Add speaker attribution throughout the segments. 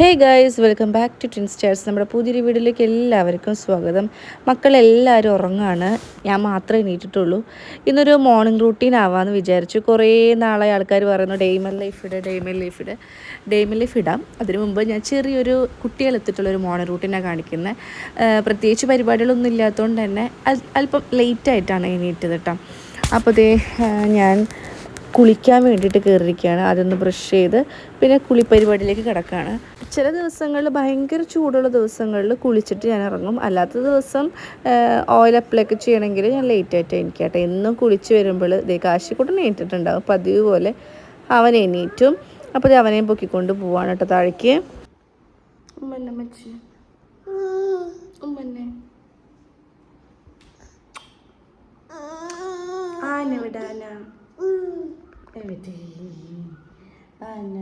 Speaker 1: Hey guys welcome back to Twinsters നമ്മുടെ പുതിയൊരു വീഡിയോയിലേക്ക് എല്ലാവർക്കും സ്വാഗതം. മക്കളെല്ലാവരും ഉറങ്ങാണ്. ഞാൻ മാത്രമേ എണീറ്റിട്ടുള്ളൂ. ഇന്നൊരു മോർണിംഗ് റൂട്ടീൻ ആവാമെന്ന് വിചാരിച്ചു. കുറേ നാളെ ആൾക്കാർ പറയുന്നു ഡെയ്മൽ ലൈഫ് ഇടുക ഡെയ്മൽ ലൈഫ് ഇടുക ഡെയ്മൽ ലൈഫ് ഇടാം അതിനു മുമ്പ് ഞാൻ ചെറിയൊരു കുട്ടികളെത്തിയിട്ടുള്ളൊരു മോർണിംഗ് റൂട്ടീനാണ് കാണിക്കുന്നത് പ്രത്യേകിച്ച് പരിപാടികളൊന്നും ഇല്ലാത്തതുകൊണ്ട് തന്നെ അല്പം ലേറ്റായിട്ടാണ് എണീറ്റത് കേട്ടോ അപ്പോൾ ദേ ഞാൻ കുളിക്കാൻ വേണ്ടിയിട്ട് കയറിയിരിക്കുകയാണ് അതൊന്ന് ബ്രഷ് ചെയ്ത് പിന്നെ കുളിപ്പരിപാടിയിലേക്ക് കിടക്കുകയാണ്. ചില ദിവസങ്ങളിൽ ഭയങ്കര ചൂടുള്ള ദിവസങ്ങളിൽ കുളിച്ചിട്ട് ഞാൻ ഇറങ്ങും. അല്ലാത്ത ദിവസം ഓയിൽ അപ്ലൈ ഒക്കെ ചെയ്യണമെങ്കിൽ ഞാൻ ലേറ്റ് ആയിട്ട് എനിക്ക് കേട്ടോ. എന്നും കുളിച്ച് വരുമ്പോൾ ഇതേ കാശിക്കൂട്ടൻ എണീറ്റിട്ടുണ്ടാവും. പതിവ് പോലെ അവൻ എണീറ്റും. അപ്പോൾ അവനെ അവനെയും പൊക്കിക്കൊണ്ട് പോവാണ് കേട്ടോ താഴേക്ക്. ആന വിടാന. എവിടെ ആന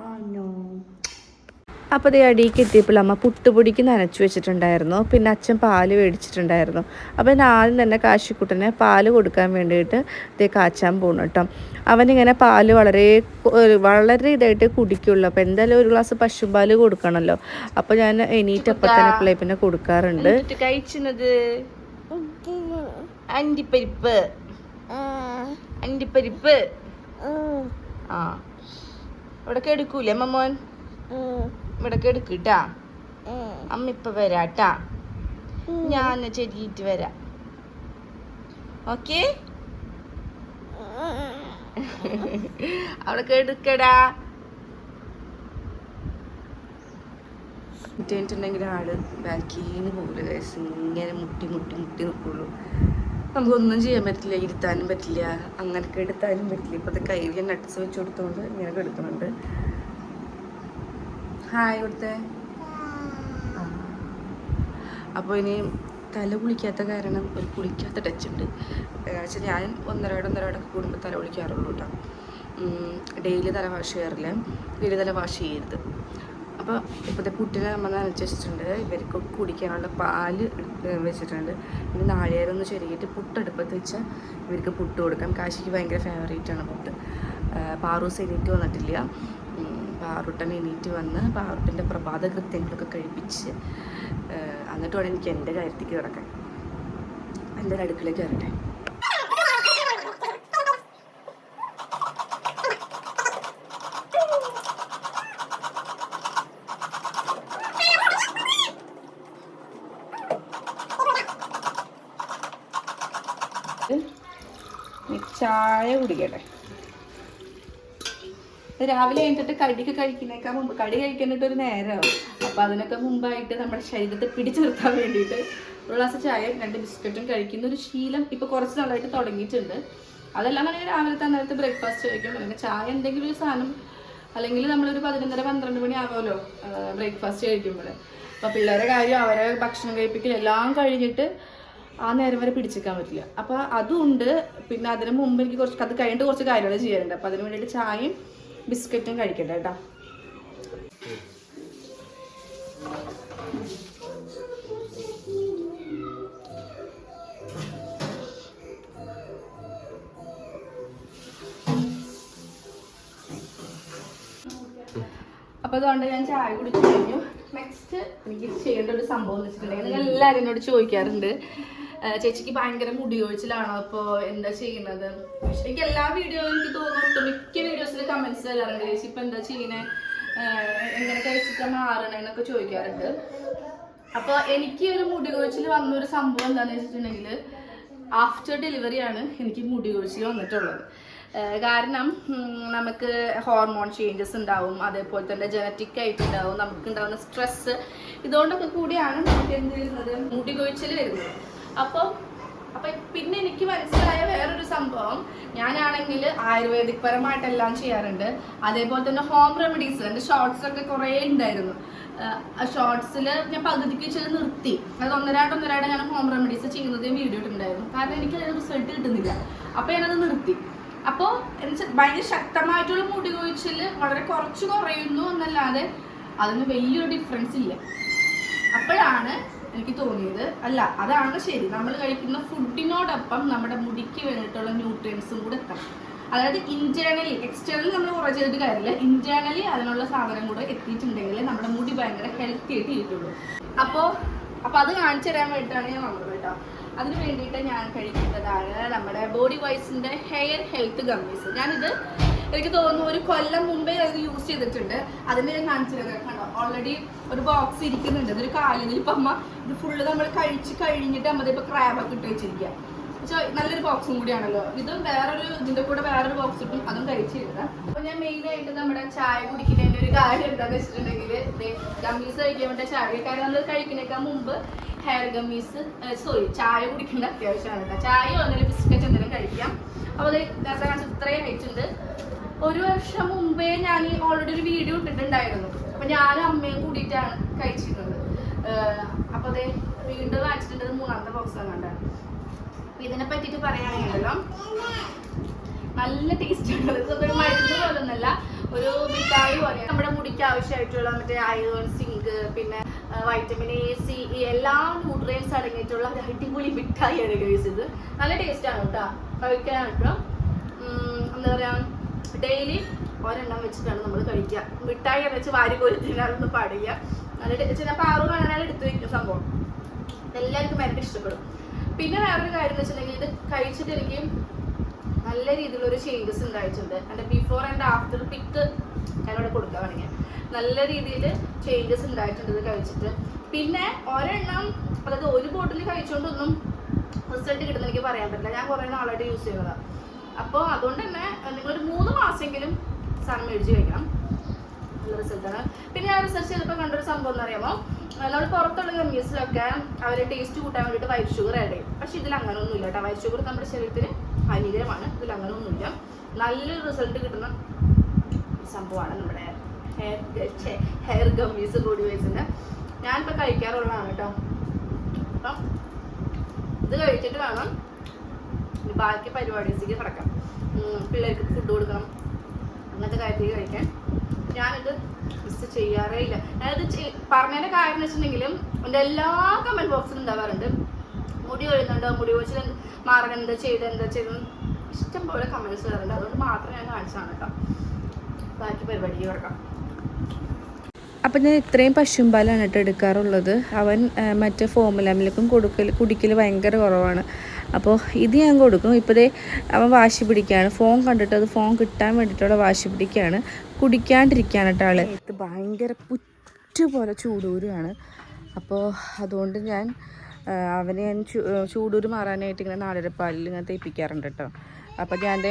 Speaker 1: Ano. അപ്പോൾ ദേ അടിയിലേക്ക് എത്തിയപ്പോൾ അമ്മ പുട്ടുപൊടിക്ക് നനച്ചു വെച്ചിട്ടുണ്ടായിരുന്നു. പിന്നെ അച്ഛൻ പാൽ മേടിച്ചിട്ടുണ്ടായിരുന്നു. അപ്പോൾ ഞാൻ ആദ്യം തന്നെ കാശിക്കുട്ടനെ പാൽ കൊടുക്കാൻ വേണ്ടിയിട്ട് ഇതേ കാച്ചാൻ പോകണം കേട്ടോ. അവനിങ്ങനെ പാൽ വളരെ വളരെ ഇതായിട്ട് കുടിക്കുള്ളൂ. അപ്പോൾ എന്തായാലും ഒരു ഗ്ലാസ് പശുപാൽ കൊടുക്കണമല്ലോ അപ്പോൾ ഞാൻ എണീറ്റ് അപ്പം തന്നെ പിള്ളേ പിന്നെ കൊടുക്കാറുണ്ട്. കഴിച്ചത്? അണ്ടിപ്പരിപ്പ്. അണ്ടിപ്പരിപ്പ്. ആ ഇവിടൊക്കെ എടുക്കൂലേ മമ്മോൻ ഇവിടൊക്കെ എടുക്കൂട്ടാ. അമ്മ ഇപ്പൊ വരാട്ടാ. ഞാൻ ചെടിയിട്ട് വരാ. ഓക്കേ? അവിടൊക്കെ എടുക്കടാ. ഇട്ടുണ്ടെങ്കിൽ ആൾ ബാക്കിന്ന് പോകില്ല. ഇങ്ങനെ മുട്ടി മുട്ടി മുട്ടി നിൽക്കുള്ളൂ നമുക്കൊന്നും ചെയ്യാൻ പറ്റില്ല ഇരുത്താനും പറ്റില്ല അങ്ങനെയൊക്കെ എടുത്താലും പറ്റില്ല. ഇപ്പോഴത്തെ കയ്യിൽ ഞാൻ നട്ട്സ് വെച്ച് കൊടുത്തോണ്ട് ഇങ്ങനെ എടുക്കുന്നുണ്ട് ഹായ് കൊടുത്തേ അപ്പോൾ ഇനി തല കുളിക്കാത്ത കാരണം ഒരു കുളിക്കാത്ത ടച്ച് ഉണ്ട്. വെച്ചാൽ ഞാൻ ഒന്നരയോടെ ഒന്നരയോടൊക്കെ കൂടുമ്പോൾ തല കുളിക്കാറുള്ളൂ കേട്ടോ ഡെയിലി തല വാഷ് ചെയ്യാറില്ല ഡെയിലി തല വാഷ് ചെയ്യരുത്. അപ്പോൾ ഇപ്പോഴത്തെ കുട്ടികളെ നമ്മൾ നനച്ച് വെച്ചിട്ടുണ്ട് ഇവർക്ക് കുടിക്കാനുള്ള പാൽ വെച്ചിട്ടുണ്ട്. പിന്നെ നാളികേരം ഒന്ന് ചെറിയിട്ട് പുട്ടെടുപ്പത്ത് വെച്ചാൽ ഇവർക്ക് പുട്ട് കൊടുക്കാം. കാശിക്ക് ഭയങ്കര ഫേവറേറ്റ് ആണ് പുട്ട്. പാറൂസ് എണീറ്റ് വന്നിട്ടില്ല. പാറൂട്ടൻ എണീറ്റ് വന്ന് പാറുട്ടന്റെ പ്രഭാത കൃത്യങ്ങളൊക്കെ കഴിപ്പിച്ച് എന്നിട്ട് വേണം എനിക്ക് എന്റെ കാര്യത്തേക്ക് കിടക്കാൻ. എന്റെ അടുക്കളയ്ക്ക് കയറട്ടെ ചായ കുടിക്കട്ടെ. രാവിലെ കഴിഞ്ഞിട്ട് കടിക്ക് കഴിക്കുന്നേക്കാൾ മുമ്പ് കടി കഴിക്കുന്നിട്ട് ഒരു നേരമാവും അപ്പോൾ അതിനൊക്കെ മുമ്പായിട്ട് നമ്മുടെ ശരീരത്തെ പിടിച്ചു നിർത്താൻ വേണ്ടിയിട്ട് ഒരു ഗ്ലാസ് ചായയും രണ്ട് ബിസ്ക്കറ്റും കഴിക്കുന്ന ഒരു ശീലം ഇപ്പോൾ കുറച്ച് നാളായിട്ട് തുടങ്ങിയിട്ടുണ്ട്. അതെല്ലാം രാവിലെ രാവിലത്തെ അന്നേരത്തെ ബ്രേക്ക്ഫാസ്റ്റ് കഴിക്കും. അല്ലെങ്കിൽ ചായ എന്തെങ്കിലും ഒരു സാധനം അല്ലെങ്കിൽ നമ്മളൊരു പതിനൊന്നര പന്ത്രണ്ട് മണി ആവുമല്ലോ ബ്രേക്ക്ഫാസ്റ്റ് കഴിക്കുമ്പോൾ. അപ്പോൾ പിള്ളേരെ കാര്യം അവരെ ഭക്ഷണം കഴിപ്പിക്കൽ എല്ലാം കഴിഞ്ഞിട്ട് ആ നേരം വരെ പിടിച്ചേക്കാൻ പറ്റില്ല. അപ്പോൾ അതുണ്ട്. പിന്നെ അതിന് മുമ്പ് എനിക്ക് കുറച്ച് അത് കഴിഞ്ഞിട്ട് കുറച്ച് കാര്യങ്ങൾ ചെയ്യാനുണ്ട്. അപ്പോൾ അതിന് വേണ്ടിയിട്ട് ചായയും ബിസ്ക്കറ്റും കഴിക്കട്ടെ കേട്ടോ. അപ്പോൾ അതുകൊണ്ട് ഞാൻ ചായ കുടിച്ചു കഴിഞ്ഞു. നെക്സ്റ്റ് എനിക്ക് ചെയ്യേണ്ട ഒരു സംഭവം എന്ന് വെച്ചിട്ടുണ്ടെങ്കിൽ നിങ്ങൾ എല്ലാവരും എന്നോട് ചോദിക്കാറുണ്ട്. ചേച്ചിക്ക് ഭയങ്കര മുടി കൊഴിച്ചിലാണോ അപ്പോൾ എന്താ ചെയ്യുന്നത്? എനിക്ക് എല്ലാ വീഡിയോയിലും എനിക്ക് തോന്നുന്നു മിക്ക വീഡിയോസിൽ കമന്റ്സ് വരാറുണ്ട്. ചേച്ചി ഇപ്പം എന്താ ചെയ്യണേ എങ്ങനെ എങ്ങനെ കഴിച്ചിട്ടാണ് മാറണേന്നൊക്കെ ചോദിക്കാറുണ്ട്. അപ്പോൾ എനിക്ക് ഒരു മുടി കൊഴിച്ചിൽ വന്ന ഒരു സംഭവം എന്താണെന്ന് വെച്ചിട്ടുണ്ടെങ്കിൽ ആഫ്റ്റർ ഡെലിവറി ആണ് എനിക്ക് മുടി കൊഴിച്ചിൽ വന്നിട്ടുള്ളത്. കാരണം നമുക്ക് ഹോർമോൺ ചേഞ്ചസ് ഉണ്ടാവും. അതേപോലെ തന്നെ ജനറ്റിക് ആയിട്ട് ഉണ്ടാവും. നമുക്ക് ഉണ്ടാവുന്ന സ്ട്രെസ് ഇതുകൊണ്ടൊക്കെ കൂടിയാണ് നമുക്ക് എന്ത് വരുന്നത്? മുടി കൊഴിച്ചിൽ വരുന്നത്. അപ്പോൾ അപ്പൊ പിന്നെ എനിക്ക് മനസ്സിലായ വേറൊരു സംഭവം. ഞാനാണെങ്കിൽ ആയുർവേദിക് പരമായിട്ടെല്ലാം ചെയ്യാറുണ്ട്. അതേപോലെ തന്നെ ഹോം റെമഡീസ് എന്റെ ഷോർട്സ് ഒക്കെ കുറേ ഉണ്ടായിരുന്നു. ഷോർട്സിൽ ഞാൻ പകുതിക്ക് വെച്ചത് നിർത്തി. അത് ഒന്നരാട് ഞാൻ ഹോം റെമഡീസ് ചെയ്യുന്നത് വീഡിയോ ഇട്ടുണ്ടായിരുന്നു കാരണം എനിക്ക് അതിന് റിസൾട്ട് കിട്ടുന്നില്ല. അപ്പോൾ ഞാനത് നിർത്തി. അപ്പോൾ ഭയങ്കര ശക്തമായിട്ടുള്ള മുടി കൊഴിച്ചിൽ വളരെ കുറച്ച് കുറയുന്നു എന്നല്ലാതെ അതിന് വലിയൊരു ഡിഫറൻസ് ഇല്ല. അപ്പോഴാണ് എനിക്ക് തോന്നിയത്. അല്ല അതാണ് ശരി. നമ്മൾ കഴിക്കുന്ന ഫുഡിനോടൊപ്പം നമ്മുടെ മുടിക്ക് വേണ്ടിയിട്ടുള്ള ന്യൂട്രിയൻസും കൂടെ എത്തണം. അതായത് ഇന്റേണലി എക്സ്റ്റേണലി നമ്മൾ കുറേ ചെയ്തിട്ട് കാര്യമില്ല. ഇന്റേണലി അതിനുള്ള സാധനം കൂടെ എത്തിയിട്ടുണ്ടെങ്കിൽ നമ്മുടെ മുടി ഭയങ്കര ഹെൽത്തി ആയിട്ട് ഇരിക്കുള്ളൂ. അപ്പോൾ അപ്പോൾ അത് കാണിച്ചു തരാൻ വേണ്ടിയിട്ടാണ് ഞാൻ വന്നത് കേട്ടോ. അതിന് വേണ്ടിയിട്ട് ഞാൻ കഴിക്കുന്നതാണ് നമ്മുടെ ബോഡി വൈസിന്റെ ഹെയർ ഹെൽത്ത് ഗമ്മീസ് ഞാനിത് എനിക്ക് തോന്നുന്നു ഒരു കൊല്ലം മുമ്പേ അത് യൂസ് ചെയ്തിട്ടുണ്ട്. അതിന് ഞാൻ കാണിച്ചത് കണ്ടോ? ഓൾറെഡി ഒരു ബോക്സ് ഇരിക്കുന്നുണ്ട്. ഇതൊരു കാലിൽ ഇപ്പം അമ്മ ഇത് ഫുള്ള് നമ്മൾ കഴിച്ച് കഴിഞ്ഞിട്ട് അമ്മ ക്രാബ് ക്രാബൊക്കെ ഇട്ട് വെച്ചിരിക്കുക പക്ഷേ നല്ലൊരു ബോക്സും കൂടിയാണല്ലോ. ഇത് വേറൊരു ഇതിന്റെ കൂടെ വേറൊരു ബോക്സ് ഇട്ടും അതും കഴിച്ചിരുന്ന അപ്പൊ ഞാൻ മെയിൻ ആയിട്ട് നമ്മുടെ ചായ കുടിക്കുന്നതിന്റെ ഒരു കാര്യം എന്താന്ന് വെച്ചിട്ടുണ്ടെങ്കിൽ ഗമ്മീസ് കഴിക്കാൻ വേണ്ട ചായ കാര്യം നമ്മൾ കഴിക്കുന്നേക്കാൾ മുമ്പ് ഹെയർ ഗമ്മീസ് സോറി ചായ കുടിക്കേണ്ട അത്യാവശ്യമാണ് കേട്ടോ. വന്നാലും ബിസ്ക്കറ്റ് എന്തെങ്കിലും കഴിക്കാം. അപ്പോൾ അത് നേരത്തെ കാണിച്ചത് ഇത്രയും കഴിച്ചിട്ടുണ്ട് ഒരു വർഷം മുമ്പേ ഞാൻ ഓൾറെഡി ഒരു വീഡിയോ ഇട്ടിട്ടുണ്ടായിരുന്നു. അപ്പൊ ഞാനും അമ്മയും കൂടിയിട്ടാണ് കഴിച്ചിരുന്നത്. അപ്പോൾ അപ്പൊ അതെ വീണ്ടും കാണിച്ചിട്ടുണ്ട്. ഇത് മൂന്നാമത്തെ ബോക്സ് കണ്ടത് അപ്പൊ ഇതിനെ പറ്റിട്ട് പറയുകയാണെങ്കിലോ നല്ല ടേസ്റ്റ് ആണ് ഒരു മരുന്ന് ഒരു മിഠായി പോലെ നമ്മുടെ മുടിക്ക് ആവശ്യമായിട്ടുള്ള മറ്റേ അയൺ സിങ്ക് പിന്നെ വൈറ്റമിൻ എ സി എല്ലാ ന്യൂട്രിയൻസ് അടങ്ങിയിട്ടുള്ള ഒരു അടിപൊളി മിഠായിയാണ് കഴിച്ചത് ഇത്. നല്ല ടേസ്റ്റ് ആണ് കേട്ടോ. കഴിക്കാൻ കേട്ടോ എന്താ പറയാ ഡെയിലി ഒരെണ്ണം വെച്ചിട്ടാണ് നമ്മൾ കഴിക്കുക. മിഠായി എന്ന് വെച്ച് വാരി കോരി തിന്നാനൊന്നും പാടില്ല. നല്ല ചിലപ്പോൾ പാറു കാണാനാണ് എടുത്തു വയ്ക്കും സംഭവം. എല്ലാവർക്കും ഭയങ്കര ഇഷ്ടപ്പെടും. പിന്നെ വേറൊരു കാര്യം എന്ന് വെച്ചിട്ടുണ്ടെങ്കിൽ ഇത് കഴിച്ചിട്ട് എനിക്ക് നല്ല രീതിയിലുള്ള ഒരു ചേഞ്ചസ് ഉണ്ടായിട്ടുണ്ട്. എന്റെ ബിഫോർ ആൻഡ് ആഫ്റ്റർ പിക്ക് ഞാനിവിടെ കൊടുക്കാൻ വേണമെങ്കിൽ നല്ല രീതിയിൽ ചേഞ്ചസ് ഉണ്ടായിട്ടുണ്ട് ഇത് കഴിച്ചിട്ട്. പിന്നെ ഒരെണ്ണം അതായത് ഒരു ബോട്ടിൽ കഴിച്ചുകൊണ്ടൊന്നും റിസൾട്ട് കിട്ടുന്ന എനിക്ക് പറയാൻ പറ്റില്ല. ഞാൻ കുറേ നാളായിട്ട് യൂസ് ചെയ്യുന്നതാണ് അപ്പോൾ അതുകൊണ്ട് തന്നെ നിങ്ങളൊരു മൂന്ന് മാസമെങ്കിലും സാധനം മേടിച്ച് കഴിക്കണം. നല്ല റിസൾട്ടാണ് പിന്നെ ഞാൻ റിസർച്ച് ചെയ്തപ്പോൾ കണ്ടൊരു സംഭവം എന്ന് അറിയാമോ നമ്മൾ പുറത്തുള്ള ഗമ്മീസിലൊക്കെ അവരെ ടേസ്റ്റ് കൂട്ടാൻ വേണ്ടിയിട്ട് വൈറ്റ് ഷുഗർ ആഡ് ചെയ്യും. പക്ഷെ ഇതിൽ അങ്ങനെ ഒന്നുമില്ല കേട്ടോ. വൈറ്റ് ഷുഗർ നമ്മുടെ ശരീരത്തിന് ഹാനികരമാണ്. ഇതിൽ അങ്ങനെ ഒന്നുമില്ല നല്ലൊരു റിസൾട്ട് കിട്ടുന്ന സംഭവമാണ് നമ്മുടെ ഹെയർ ഹെയർ ഗമ്മീസ് ബോഡി വൈസിന്റെ ഞാനിപ്പോൾ കഴിക്കാറുള്ളതാണ് കേട്ടോ. അപ്പം ഇത് കഴിച്ചിട്ട് വേണം ബാക്കി പരിപാടീസിലേക്ക് കിടക്കാം. പിള്ളേർക്ക് ഫുഡ് കൊടുക്കണം. അങ്ങനത്തെ കാര്യത്തിൽ കഴിക്കാൻ. ഞാനിത് മിസ് ചെയ്യാറേ ഇല്ല ഞാനിത് പറഞ്ഞതിന്റെ കാര്യം എന്ന് വെച്ചിട്ടുണ്ടെങ്കിലും എന്റെ എല്ലാ കമന്റ് ബോക്സിലും ഉണ്ടാവാറുണ്ട് മുടി കൊഴുന്നുണ്ടോ മുടി കൊഴിച്ചിൽ മാറാൻ എന്താ ചെയ്ത് എന്താ ഇഷ്ടം പോലെ കമന്റ്സ് വരാറുണ്ട്. അതുകൊണ്ട് മാത്രം ഞാൻ കാണിച്ചതാണ് കേട്ടോ. ബാക്കി പരിപാടി കൊടുക്കാം
Speaker 2: അപ്പം ഞാൻ ഇത്രയും പശുമ്പാലാണ് കേട്ടോ എടുക്കാറുള്ളത്. അവൻ മറ്റേ ഫോമുല മിൽക്കും കൊടുക്കൽ കുടിക്കൽ ഭയങ്കര കുറവാണ്. അപ്പോൾ ഇത് ഞാൻ കൊടുക്കും. ഇപ്പോഴേ അവൻ വാശി പിടിക്കുകയാണ്. ഫോൺ കണ്ടിട്ട് അത് ഫോൺ കിട്ടാൻ വേണ്ടിയിട്ടുള്ള വാശി പിടിക്കുകയാണ്. കുടിക്കാണ്ടിരിക്കുകയാണ് കേട്ടോ ആൾ. ഇത് ഭയങ്കര പുറ്റു പോലെ ചൂടൂരാണ് അപ്പോൾ അതുകൊണ്ട് ഞാൻ അവനെ ഞാൻ ചൂടൂര് മാറാനായിട്ട് ഇങ്ങനെ നാലരപ്പാലിൽ ഇങ്ങനെ തേപ്പിക്കാറുണ്ട് കേട്ടോ. അപ്പോൾ ഞാൻ എന്റെ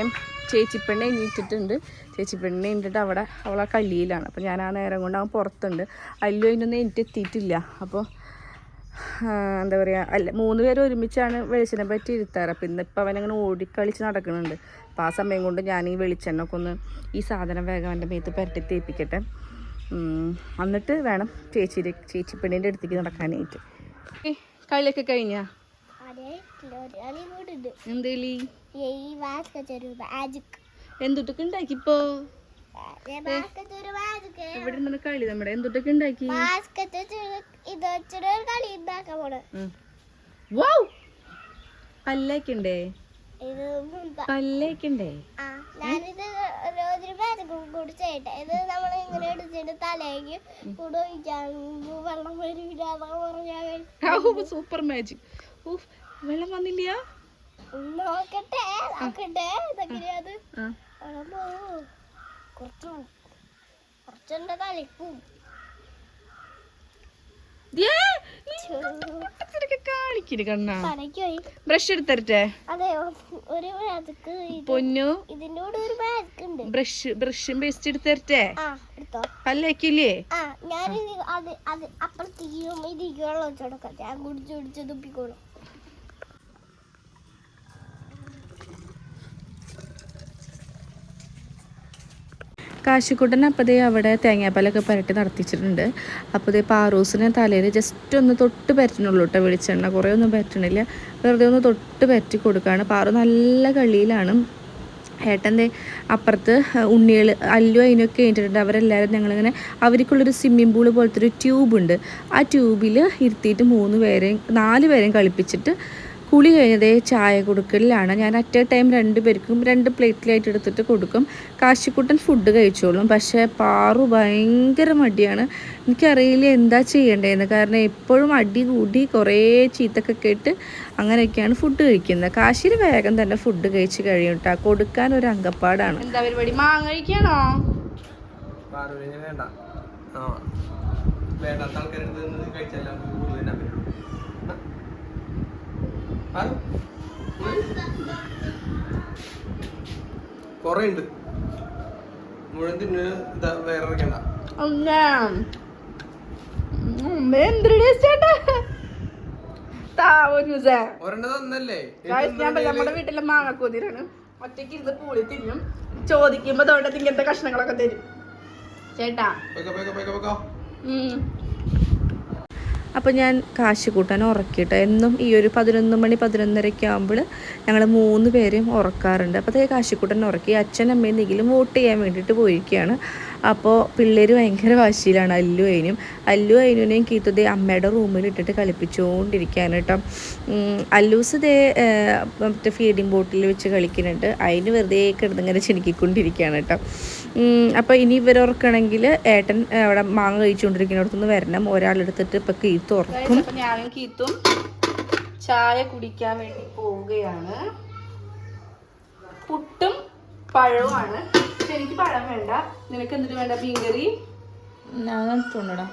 Speaker 2: ചേച്ചിപ്പെണ്ണെ എണീറ്റിട്ടുണ്ട്. ചേച്ചിപ്പെണ്ണെ എണീറ്റിട്ട് അവിടെ അവളെ കല്ലിയിലാണ് അപ്പോൾ ഞാൻ ആ നേരം കൊണ്ട് അവൻ പുറത്തുണ്ട്. അല്ലു അതിനൊന്നും എനിക്ക് എത്തിയിട്ടില്ല അപ്പോൾ എന്താ പറയുക അല്ല മൂന്ന് പേരും ഒരുമിച്ചാണ് വെളിച്ചെണ്ണ പറ്റി ഇരുത്താറ്. അപ്പോൾ ഇന്നിപ്പോൾ അവനങ്ങനെ ഓടിക്കളിച്ച് നടക്കുന്നുണ്ട് അപ്പോൾ ആ സമയം കൊണ്ട് ഞാൻ ഈ വെളിച്ചെണ്ണ ഒന്ന് ഈ സാധനം വേഗം എന്റെ മേത്ത് പുരട്ടി തേപ്പിക്കട്ടെ. എന്നിട്ട് വേണം ചേച്ചി ചേച്ചിപ്പെണ്ണിന്റെ അടുത്തേക്ക് നടക്കാനായിട്ട്. കളിയൊക്കെ കഴിഞ്ഞാ?
Speaker 3: എന്തേലി ഹോളിവുഡ്
Speaker 2: എന്തേലി
Speaker 3: ഈ വാസ്കറ്റ് ഒരു മാജിക്
Speaker 2: എന്തുട്ടൊക്കെ ഉണ്ടാക്കി ഇപ്പോ
Speaker 3: വാസ്കറ്റ് ഒരു മാജിക്
Speaker 2: എവിടെ ഇരുന്ന കളി? നമ്മുടെ എന്തൊക്കെ ഉണ്ടാക്കി?
Speaker 3: വാസ്കറ്റ് ഇത് വെച്ചൊരു ഒരു കളി ഉണ്ടാക്കാൻ പോണ്.
Speaker 2: വൗ! പല്ലേക്ക് ഉണ്ടേ
Speaker 3: ഇത് മുൻപ്
Speaker 2: പല്ലേക്ക് ഉണ്ടേ
Speaker 3: ആ ഞാനിത് ഒരു ഒരു മാജിക് കൂടി ചെയ്യട്ടെ. ഇത് നമ്മൾ ഇങ്ങനെ എടുത്തിട്ട് തലേക്ക് കൂടെ ഒഴിക്കാൻ വെള്ളം വരില്ല
Speaker 2: സൂപ്പർ മാജിക് വെള്ളം വന്നില്ല
Speaker 3: നോക്കട്ടെ നോക്കട്ടെ കുറച്ചു കുറച്ചെന്റെ കളിക്കും
Speaker 2: ബ്രഷ് എടുത്തരട്ടെ? പൊന്നു.
Speaker 3: ഇതിന്റെ ഒരു മാജിക് ഉണ്ട്.
Speaker 2: Brush ബ്രഷും paste എടുത്തരട്ടെ? പല്ലേക്കില്ലേ
Speaker 3: ഞാൻ അപ്പുറത്തേക്കും ഞാൻ കുടിച്ചു കുടിച്ചു തുപ്പിക്കോളും.
Speaker 2: കാശിക്കുട്ടൻ അപ്പതേ അവിടെ തേങ്ങാപ്പാലൊക്കെ പുരട്ടി നടത്തിച്ചിട്ടുണ്ട്. അപ്പോൾ ഇതേ പാറൂസിനെ തലയിൽ ജസ്റ്റ് ഒന്ന് തൊട്ട് പരറ്റണുള്ളൂ കേട്ടോ വെളിച്ചെണ്ണ. കുറേ ഒന്നും പറ്റണില്ല വെറുതെ ഒന്ന് തൊട്ട് പരറ്റി കൊടുക്കുകയാണ് പാറു നല്ല കളിയിലാണ്. ഏട്ടന്റെ അപ്പുറത്ത് ഉണ്ണികൾ അല്ലു അതിനൊക്കെ കഴിഞ്ഞിട്ടുണ്ട് അവരെല്ലാവരും ഞങ്ങളിങ്ങനെ അവർക്കുള്ളൊരു സ്വിമ്മിംഗ് പൂൾ പോലത്തെ ഒരു ട്യൂബുണ്ട് ആ ട്യൂബിൽ ഇരുത്തിയിട്ട് മൂന്ന് പേരെയും നാല് പേരെയും കളിപ്പിച്ചിട്ട് കുളി കഴിഞ്ഞതേ ചായ കൊടുക്കലിലാണ്. ഞാൻ അറ്റ് എ ടൈം രണ്ട് പേർക്കും രണ്ട് പ്ലേറ്റിലായിട്ട് എടുത്തിട്ട് കൊടുക്കും. കാശിക്കുട്ടൻ ഫുഡ് കഴിച്ചോളും. പക്ഷേ പാറു ഭയങ്കര മടിയാണ്. എനിക്കറിയില്ല എന്താ ചെയ്യേണ്ടതെന്ന്. കാരണം എപ്പോഴും അടി കൂടി കുറേ ചീത്തൊക്കെ കേട്ട് അങ്ങനെയൊക്കെയാണ് ഫുഡ് കഴിക്കുന്നത്. കാശിയിൽ വേഗം തന്നെ ഫുഡ് കഴിച്ച് കഴിയും കേട്ടോ കൊടുക്കാൻ ഒരു അങ്കപ്പാടാണ്
Speaker 1: എന്താ പരിപാടി? മാങ്ങ കഴിക്കണോ?
Speaker 4: വേണ്ട. വേണ്ടാത്ത ആൾക്കാരുടെ കൂടുതൽ തിന്നാൻ പറ്റുള്ളൂ ആ? പാറു കൊറേ ഉണ്ട് മുഴുവൻ തിന്ന് വേറെ ഇറക്കണ്ട
Speaker 1: നമ്മുടെ വീട്ടിലെ മാങ്ങക്കൊതിരാണ് ഒറ്റയ്ക്ക് ഇരുന്ന് പൂളി തിന്നും. ചോദിക്കുമ്പോ തോട്ടത്തിൽ ഇങ്ങനത്തെ കഷ്ണങ്ങളൊക്കെ തരും. ചേട്ടാ.
Speaker 2: അപ്പോൾ ഞാൻ കാശ് കൂട്ടാൻ ഉറക്കിയിട്ട് എന്നും ഈ ഒരു പതിനൊന്ന് മണി പതിനൊന്നരയ്ക്ക് ആകുമ്പോൾ ഞങ്ങൾ മൂന്ന് പേരെയും ഉറക്കാറുണ്ട്. അപ്പോൾ അതേ കാശിക്കൂട്ടൻ ഉറക്കി. അച്ഛൻ അമ്മയും എന്തെങ്കിലും വോട്ട് ചെയ്യാൻ വേണ്ടിയിട്ട് പോയിരിക്കുകയാണ് അപ്പോൾ പിള്ളേർ ഭയങ്കര വാശിയിലാണ് അല്ലു അതിനും അല്ലു അതിനെയും കീത്തുതേ അമ്മയുടെ റൂമിൽ ഇട്ടിട്ട് കളിപ്പിച്ചുകൊണ്ടിരിക്കുകയാണ് കേട്ടോ അല്ലൂസ് ദേ മറ്റേ ഫീഡിങ് ബോട്ടിൽ വെച്ച് കളിക്കുന്നുണ്ട്. അതിന് വെറുതെ കിടന്നിങ്ങനെ ചിണുക്കിക്കൊണ്ടിരിക്കുകയാണ് കേട്ടോ അപ്പോൾ ഇനി ഇവർ ഉറക്കണമെങ്കിൽ ഏട്ടൻ അവിടെ മാങ്ങ കഴിച്ചുകൊണ്ടിരിക്കുന്നിടത്തുനിന്ന് വരണം. ഒരാളെടുത്തിട്ട് ഇപ്പം കീത്ത് ഉറക്കും.
Speaker 1: ഞാനും കീത്തും ചായ കുടിക്കാൻ വേണ്ടി പോവുകയാണ്. പുട്ടും പഴവുമാണ്. പക്ഷെ എനിക്ക് പഴം വേണ്ട. നിനക്ക് എന്തിനു വേണ്ട മീൻകറി?
Speaker 2: തോന്നടാ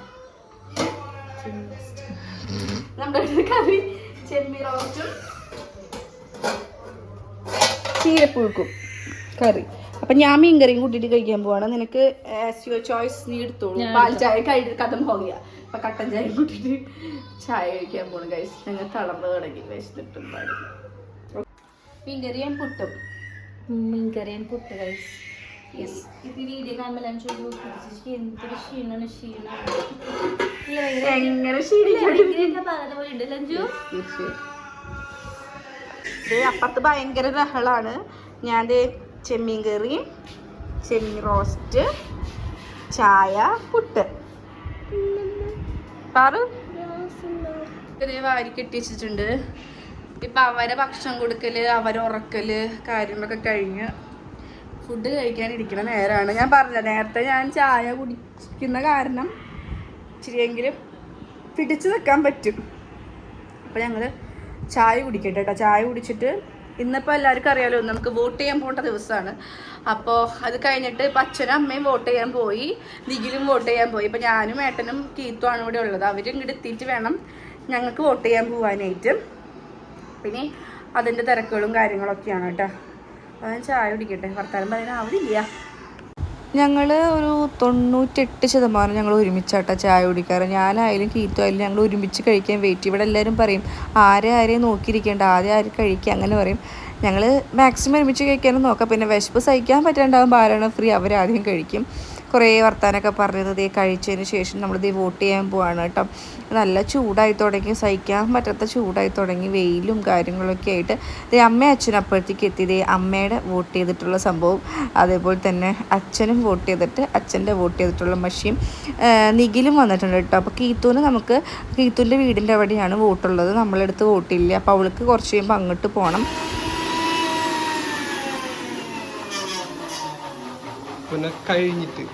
Speaker 1: നമ്മുടെ കറി ചെമ്മീൻ റോസ്റ്റും ചീരപ്പുഴുക്കും കറി. അപ്പൊ ഞാൻ മീൻ കറിയും കൂട്ടിയിട്ട് കഴിക്കാൻ പോവാണ്. നിനക്ക് ആസ് യുവർ ചോയ്സ് നീ എടുത്തോളൂ. പാൽ ചായ കഴിഞ്ഞ കഥം പോകിയ അപ്പൊ കട്ടൻ ചായ കൂട്ടിയിട്ട് ചായ കഴിക്കാൻ പോണു കഴിച്ച് ഞങ്ങൾ തളർന്ന് തുടങ്ങി കഴിച്ചിട്ടും പാടി മീൻ കറിയും പുട്ടും.
Speaker 5: മീൻകറിയും പുട്ട് കഴിച്ച് ഞാൻ
Speaker 1: എങ്ങനെ അപ്പുറത്ത് ഭയങ്കര ബഹളാണ്. ഞാൻ ചെമ്മീൻ കറി ചെമ്മീൻ റോസ്റ്റ് ചായ പുട്ട്. പാറു വാരി കെട്ടി വെച്ചിട്ടുണ്ട്. ഇപ്പൊ അവരെ ഭക്ഷണം കൊടുക്കൽ അവരെ ഉറക്കൽ കാര്യങ്ങളൊക്കെ കഴിഞ്ഞ് ഫുഡ് കഴിക്കാൻ ഇരിക്കണ നേരമാണ് ഞാൻ പറഞ്ഞ നേരത്തെ ഞാൻ ചായ കുടിക്കുന്ന കാരണം ഇച്ചിരിയെങ്കിലും പിടിച്ചു നിൽക്കാൻ പറ്റും. അപ്പൊ ഞങ്ങൾ ചായ കുടിക്കട്ടെ കേട്ടോ ചായ കുടിച്ചിട്ട് ഇന്നിപ്പോൾ എല്ലാവർക്കും അറിയാലോ നമുക്ക് വോട്ട് ചെയ്യാൻ പോകേണ്ട ദിവസമാണ്. അപ്പോൾ അത് കഴിഞ്ഞിട്ട് ഇപ്പം അച്ഛനും അമ്മയും വോട്ട് ചെയ്യാൻ പോയി നിഖിലും വോട്ട് ചെയ്യാൻ പോയി. ഇപ്പം ഞാനും ഏട്ടനും കീത്തുമാണ് ഇവിടെ ഉള്ളത്. അവരും ഇങ്ങോട്ട് എത്തിയിട്ട് വേണം ഞങ്ങൾക്ക് വോട്ട് ചെയ്യാൻ പോകാനായിട്ട് പിന്നെ അതിന്റെ തിരക്കുകളും കാര്യങ്ങളൊക്കെയാണ് കേട്ടോ. അപ്പോൾ ഞാൻ ചായ കുടിക്കട്ടെ. വർത്താനം പറയാൻ ആവില്ല
Speaker 2: ഞങ്ങൾ ഒരു തൊണ്ണൂറ്റെട്ട് ശതമാനം ഞങ്ങൾ ഒരുമിച്ചാട്ടാ ചായ കുടിക്കാറ്. ഞാനായാലും കീത്തു ആയാലും ഞങ്ങൾ ഒരുമിച്ച് കഴിക്കാൻ വെയിറ്റ് ഇവിടെ എല്ലാവരും പറയും ആരെ ആരെയും നോക്കിയിരിക്കേണ്ട ആദ്യം ആരും കഴിക്കുക അങ്ങനെ പറയും. ഞങ്ങൾ മാക്സിമം ഒരുമിച്ച് കഴിക്കാനും നോക്കാം. പിന്നെ വിശപ്പ് സഹിക്കാൻ പറ്റാണ്ടാകുമ്പോൾ ആരാണ് ഫ്രീ അവരാദ്യം കഴിക്കും. കുറേ വർത്താനൊക്കെ പറഞ്ഞത് ദേ കഴിച്ചതിന് ശേഷം നമ്മൾ ദേ വോട്ട് ചെയ്യാൻ പോവാണ് കേട്ടോ. നല്ല ചൂടായി തുടങ്ങി സഹിക്കാൻ പറ്റാത്ത ചൂടായി തുടങ്ങി വെയിലും കാര്യങ്ങളൊക്കെ ആയിട്ട്. ഇതേ അമ്മയും അച്ഛനും അപ്പോഴത്തേക്ക് എത്തി. ദേ അമ്മയുടെ വോട്ട് ചെയ്തിട്ടുള്ള സംഭവം. അതേപോലെ തന്നെ അച്ഛനും വോട്ട് ചെയ്തിട്ട് അച്ഛന്റെ വോട്ട് ചെയ്തിട്ടുള്ള മഷിയും നിഖിലും വന്നിട്ടുണ്ട് കേട്ടോ. അപ്പോൾ കീത്തൂന് നമുക്ക് കീത്തൂന്റെ വീടിന്റെ അവിടെയാണ് വോട്ടുള്ളത്. നമ്മളെടുത്ത് വോട്ടില്ല. അപ്പോൾ അവൾക്ക് കുറച്ച് കഴിയുമ്പോൾ അങ്ങോട്ട് പോകണം.
Speaker 4: പിന്നെ കഴിഞ്ഞിട്ട്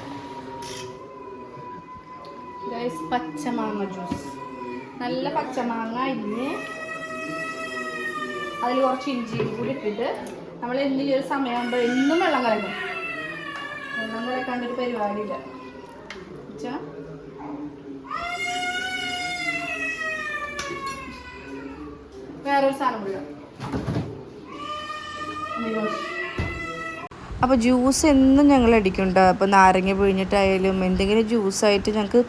Speaker 1: ഗൈസ് പച്ചമാങ്ങ ജ്യൂസ് നല്ല പച്ചമാങ്ങ ഇന്ന് അതിൽ കുറച്ച് ഇഞ്ചിയും കൂടി ഇട്ടിട്ട് നമ്മൾ എന്ത് ഒരു സമയമാകുമ്പോൾ എന്നും വെള്ളം കലക്കും വെള്ളം കലക്കാണ്ട് ഒരു പരിപാടിയില്ല വെച്ചാ വേറൊരു സാധനം. ഇതിലോട്ട്.
Speaker 2: അപ്പോൾ ജ്യൂസ് എന്നും ഞങ്ങൾ അടിക്കുന്നുണ്ട് അപ്പോൾ നാരങ്ങ പിഴിഞ്ഞിട്ടായാലും എന്തെങ്കിലും ജ്യൂസായിട്ട് ഞങ്ങൾക്ക്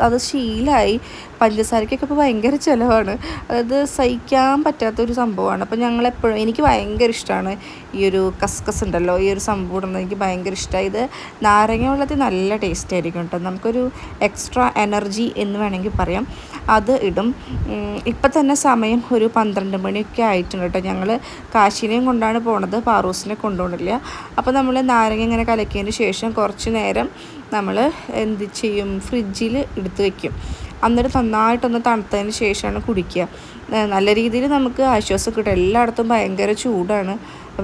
Speaker 2: അത് ശീലമായി പഞ്ചസാരക്കൊക്കെ ഇപ്പോൾ ഭയങ്കര ചിലവാണ്. അതായത് സഹിക്കാൻ പറ്റാത്തൊരു സംഭവമാണ്. അപ്പോൾ ഞങ്ങളെപ്പോഴും എനിക്ക് ഭയങ്കര ഇഷ്ടമാണ് ഈ ഒരു കസ്കസ് ഉണ്ടല്ലോ ഈ ഒരു സംഭവം ഇടുന്നത് എനിക്ക് ഭയങ്കര ഇഷ്ടമായി ഇത് നാരങ്ങ വെള്ളത്തിൽ നല്ല ടേസ്റ്റ് ആയിരിക്കും കേട്ടോ. നമുക്കൊരു എക്സ്ട്രാ എനർജി എന്ന് വേണമെങ്കിൽ പറയാം. അത് ഇടും. ഇപ്പം തന്നെ സമയം ഒരു പന്ത്രണ്ട് മണിയൊക്കെ ആയിട്ടുണ്ട് കേട്ടോ. ഞങ്ങൾ കാശിനെയും കൊണ്ടാണ് പോണത് പാറൂസിനെ കൊണ്ടുപോകണില്ല. അപ്പോൾ നമ്മൾ നാരങ്ങ ഇങ്ങനെ കലക്കിയതിന് ശേഷം കുറച്ച് നേരം നമ്മൾ എന്ത് ചെയ്യും? ഫ്രിഡ്ജിൽ എടുത്ത് വെക്കും. അന്നേരം നന്നായിട്ടൊന്ന് തണുത്തതിന് ശേഷമാണ് കുടിക്കുക. നല്ല രീതിയിൽ നമുക്ക് ആശ്വാസം കിട്ടും. എല്ലായിടത്തും ഭയങ്കര ചൂടാണ്.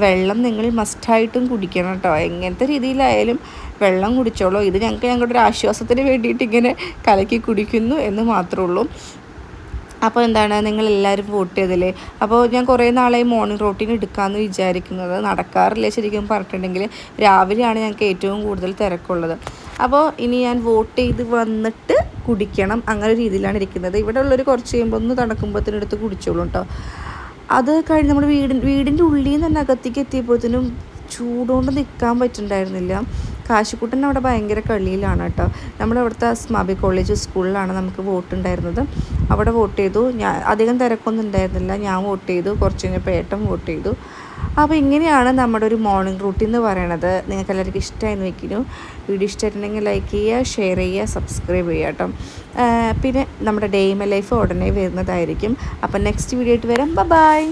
Speaker 2: വെള്ളം നിങ്ങൾ മസ്റ്റായിട്ടും കുടിക്കണം കേട്ടോ. എങ്ങനത്തെ രീതിയിലായാലും വെള്ളം കുടിച്ചോളൂ. ഇത് ഞങ്ങൾക്ക് ഞങ്ങളുടെ ഒരു ആശ്വാസത്തിന് വേണ്ടിയിട്ട് ഇങ്ങനെ കലക്കി കുടിക്കുന്നു എന്ന് മാത്രമേ ഉള്ളൂ. അപ്പോൾ എന്താണ്? നിങ്ങളെല്ലാവരും വോട്ട് ചെയ്തില്ലേ? അപ്പോൾ ഞാൻ കുറേ നാളായി മോർണിംഗ് റൂട്ടീൻ എടുക്കാമെന്ന് വിചാരിക്കുന്നത്. നടക്കാറില്ല ശരിക്കും പറഞ്ഞിട്ടുണ്ടെങ്കിൽ രാവിലെയാണ് ഞങ്ങൾക്ക് ഏറ്റവും കൂടുതൽ തിരക്കുള്ളത്. അപ്പോൾ ഇനി ഞാൻ വോട്ട് ചെയ്ത് വന്നിട്ട് കുടിക്കണം അങ്ങനെ രീതിയിലാണ് ഇരിക്കുന്നത്. ഇവിടെ ഉള്ളൊരു കുറച്ച് കഴിയുമ്പോൾ ഒന്ന് തണുക്കുമ്പോഴത്തേനെടുത്ത് കുടിച്ചോളൂ കേട്ടോ അത് കഴിഞ്ഞ് നമ്മുടെ വീടിൻ വീടിന്റെ ഉള്ളിൽ നിന്ന് തന്നെ അകത്തേക്ക് എത്തിയപ്പോഴത്തേനും ചൂടുകൊണ്ട് നിൽക്കാൻ പറ്റുന്നുണ്ടായിരുന്നില്ല കാശിക്കുട്ടൻ അവിടെ ഭയങ്കര കളിയിലാണ് കേട്ടോ നമ്മുടെ അവിടുത്തെ സ്മാബി കോളേജ് സ്കൂളിലാണ് നമുക്ക് വോട്ട് ഉണ്ടായിരുന്നത് അവിടെ വോട്ട് ചെയ്തു. ഞാൻ അധികം തിരക്കൊന്നും ഉണ്ടായിരുന്നില്ല. ഞാൻ വോട്ട് ചെയ്തു. കുറച്ച് കഴിഞ്ഞപ്പോൾ ഏട്ടൻ വോട്ട് ചെയ്തു. അപ്പോൾ ഇങ്ങനെയാണ് നമ്മുടെ ഒരു മോർണിംഗ് റൂട്ടീൻ എന്ന് പറയണത്. നിങ്ങൾക്ക് എല്ലാവർക്കും ഇഷ്ടമായെന്ന് വെക്കുന്നു വീഡിയോ ഇഷ്ടമായിട്ടുണ്ടെങ്കിൽ ലൈക്ക് ചെയ്യുക ഷെയർ ചെയ്യുക സബ്സ്ക്രൈബ് ചെയ്യുക കേട്ടോ. പിന്നെ നമ്മുടെ ഡെയിമ ലൈഫ് ഉടനെ വരുന്നതായിരിക്കും. അപ്പം നെക്സ്റ്റ് വീഡിയോ ആയിട്ട് വരാം. ബൈ